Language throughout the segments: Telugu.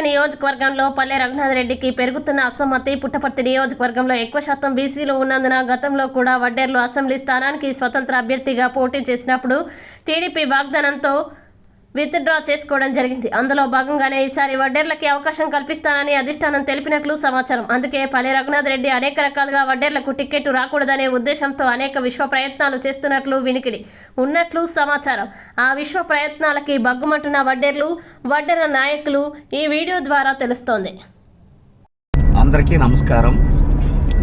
పుట్టపర్తి నియోజకవర్గంలో పల్లె రఘునాథ్ రెడ్డికి పెరుగుతున్న అసమ్మతి పుట్టపర్తి నియోజకవర్గంలో ఎక్కువ శాతం బీసీలు ఉన్నందున గతంలో కూడా వడ్డేర్లు అసెంబ్లీ స్థానానికి స్వతంత్ర అభ్యర్థిగా పోటీ చేసినప్పుడు టీడీపీ వాగ్దానంతో విత్డ్రా చేసుకోవడం జరిగింది. అందులో భాగంగానే ఈసారి వడ్డేర్లకి అవకాశం కల్పిస్తానని అధిష్టానం తెలిపినట్లు సమాచారం. అందుకే పల్లె రఘునాథ్ రెడ్డి అనేక రకాలుగా వడ్డేర్లకు టికెట్ రాకూడదనే ఉద్దేశంతో అనేక విశ్వ ప్రయత్నాలు చేస్తున్నట్లు వినికిడి ఉన్నట్లు సమాచారం. ఆ విశ్వ ప్రయత్నాలకి బగ్గుమంటున్న వడ్డేర్లు వడ్డెర నాయకులు ఈ వీడియో ద్వారా తెలుస్తోంది. అందరికీ నమస్కారం.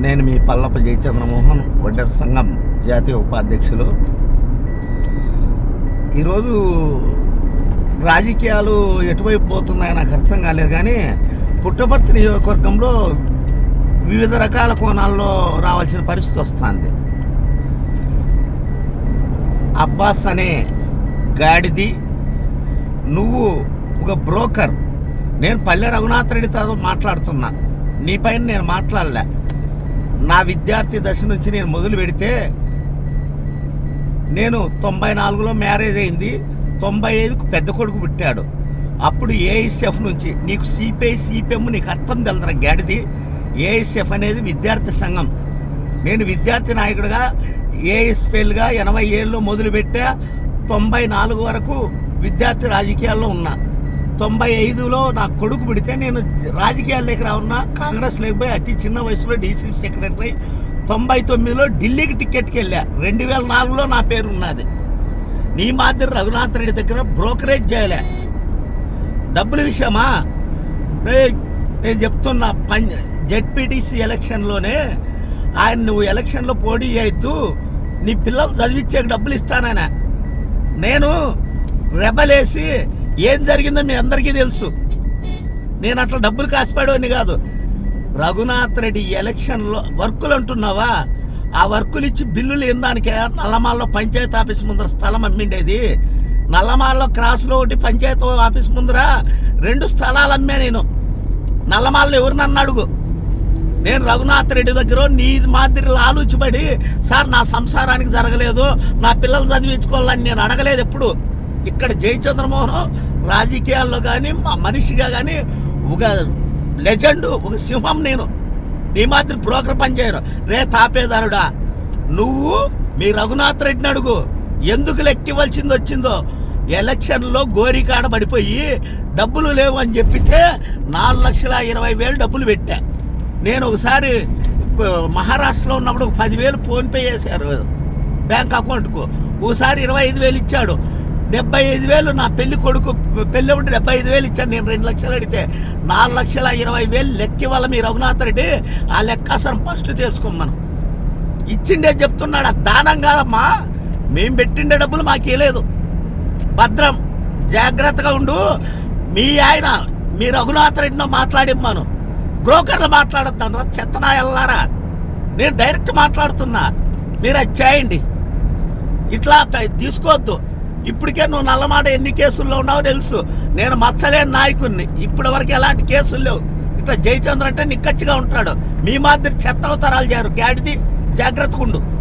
నేను మీ పల్లప జయచంద్రమోహన్ వడ్డర్ సంఘం జాతీయ ఉపాధ్యక్షులు. ఈరోజు రాజకీయాలు ఎటువైపు పోతున్నాయో నాకు అర్థం కాలేదు కానీ పుట్టపర్తి నియోజకవర్గంలో వివిధ రకాల కోణాల్లో రావాల్సిన పరిస్థితి వస్తుంది. అబ్బాస్ అనే గాడిది నువ్వు ఒక బ్రోకర్. నేను పల్లె రఘునాథ్ రెడ్డితో మాట్లాడుతున్నా. నీ పైన నేను మాట్లాడలే. నా విద్యార్థి దశ నుంచి నేను మొదలు పెడితే నేను తొంభై నాలుగులో మ్యారేజ్ అయింది. తొంభై ఐదుకు పెద్ద కొడుకు పుట్టాడు. అప్పుడు ఏఎస్ఎఫ్ నుంచి నీకు సిపిఐ సిపిఎం నీకు అర్థం తెలదరా గడిది? ఏఎస్ఎఫ్ అనేది విద్యార్థి సంఘం. నేను విద్యార్థి నాయకుడిగా ఏఎస్పీఎల్గా ఎనభై ఏళ్ళలో మొదలుపెట్టా తొంభై నాలుగు వరకు విద్యార్థి రాజకీయాల్లో ఉన్నా. తొంభై ఐదులో నా కొడుకు పుడితే నేను రాజకీయాల్లోకి రావున్నా కాంగ్రెస్ లేకపోయి అతి చిన్న వయసులో డీసీ సెక్రటరీ తొంభై తొమ్మిదిలో ఢిల్లీకి టికెట్కి వెళ్ళా. రెండు వేల నాలుగులో నా పేరు ఉన్నది నీ మాదిరి రఘునాథ్ రెడ్డి దగ్గర బ్రోకరేజ్ చేయలే. డబ్బుల విషయమా? రేయ్, నేను చెప్తున్నా పం జెడ్పీటీసీ ఎలక్షన్లోనే ఆయన నువ్వు ఎలక్షన్లో పోటీ చేయొద్దు. నీ పిల్లలు చదివించే డబ్బులు ఇస్తానాయన నేను రెబలేసి ఏం జరిగిందో మీ అందరికీ తెలుసు. నేను అట్లా డబ్బులు కాసిపాడేవాడిని కాదు. రఘునాథ్ రెడ్డి ఎలక్షన్లో వర్కులు అంటున్నావా? ఆ వర్కులు ఇచ్చి బిల్లులు ఏం దానికి నల్లమాల్లో పంచాయతీ ఆఫీస్ ముందర స్థలం అమ్మిండేది. నల్లమాల్లో క్రాస్లో ఒకటి పంచాయతీ ఆఫీస్ ముందర రెండు స్థలాలు అమ్మా నేను. నల్లమాల్లో ఎవరు నన్ను అడుగు? నేను రఘునాథ్ రెడ్డి దగ్గర నీ మాదిరి ఆలోచిపడి సార్ నా సంసారానికి జరగలేదు. నా పిల్లలు చదివించుకోవాలని నేను అడగలేదు ఎప్పుడు. ఇక్కడ జయచంద్రమోహన్ రాజకీయాల్లో కానీ మా మనిషిగా కానీ ఒక లెజెండ్ ఒక సింహం నేను. నీ మాత్రం బ్రోకర్ పనిచేయరు రే తాపేదారుడా నువ్వు మీ రఘునాథ్ రెడ్డిని అడుగు. ఎందుకు లెక్కివ్వాల్సింది వచ్చిందో. ఎలక్షన్లో గోరికాడ పడిపోయి డబ్బులు లేవు అని చెప్పితే నాలుగు లక్షల ఇరవై వేలు డబ్బులు పెట్టా. నేను ఒకసారి మహారాష్ట్రలో ఉన్నప్పుడు ఒక పదివేలు ఫోన్పే చేశారు. బ్యాంక్ అకౌంట్కు. ఒకసారి ఇరవై ఐదు వేలు ఇచ్చాడు. డెబ్బై ఐదు వేలు నా పెళ్ళి కొడుకు పెళ్ళి ఒకటి డెబ్బై ఐదు వేలు ఇచ్చాను నేను రెండు లక్షలు అడిగితే నాలుగు లక్షల ఇరవై వేలు లెక్క ఇవ్వాలి మీ రఘునాథ్ రెడ్డి. ఆ లెక్క అసలు ఫస్ట్ చేసుకోమను ఇచ్చిండే చెప్తున్నాడు? ఆ దానం కాదమ్మా. మేము పెట్టిండే డబ్బులు మాకేలేదు భద్రం జాగ్రత్తగా ఉండు. మీ ఆయన మీ రఘునాథ్ రెడ్డినో మాట్లాడిమ్మాను బ్రోకర్లు మాట్లాడొద్దాను చెత్తనా వెళ్ళారా నేను డైరెక్ట్ మాట్లాడుతున్నా. మీరు అది చేయండి. ఇట్లా తీసుకోవద్దు. ఇప్పటికే నువ్వు నల్లమాట ఎన్ని కేసుల్లో ఉన్నావో తెలుసు. నేను మచ్చలేని నాయకుడిని. ఇప్పటి వరకు ఎలాంటి కేసులు లేవు. ఇట్లా జయచంద్ర అంటే నిక్కచ్చిగా ఉంటాడు. మీ మాదిరి చెత్త అవతారాలు చేయరు. గాడిది జాగ్రత్తగా ఉండు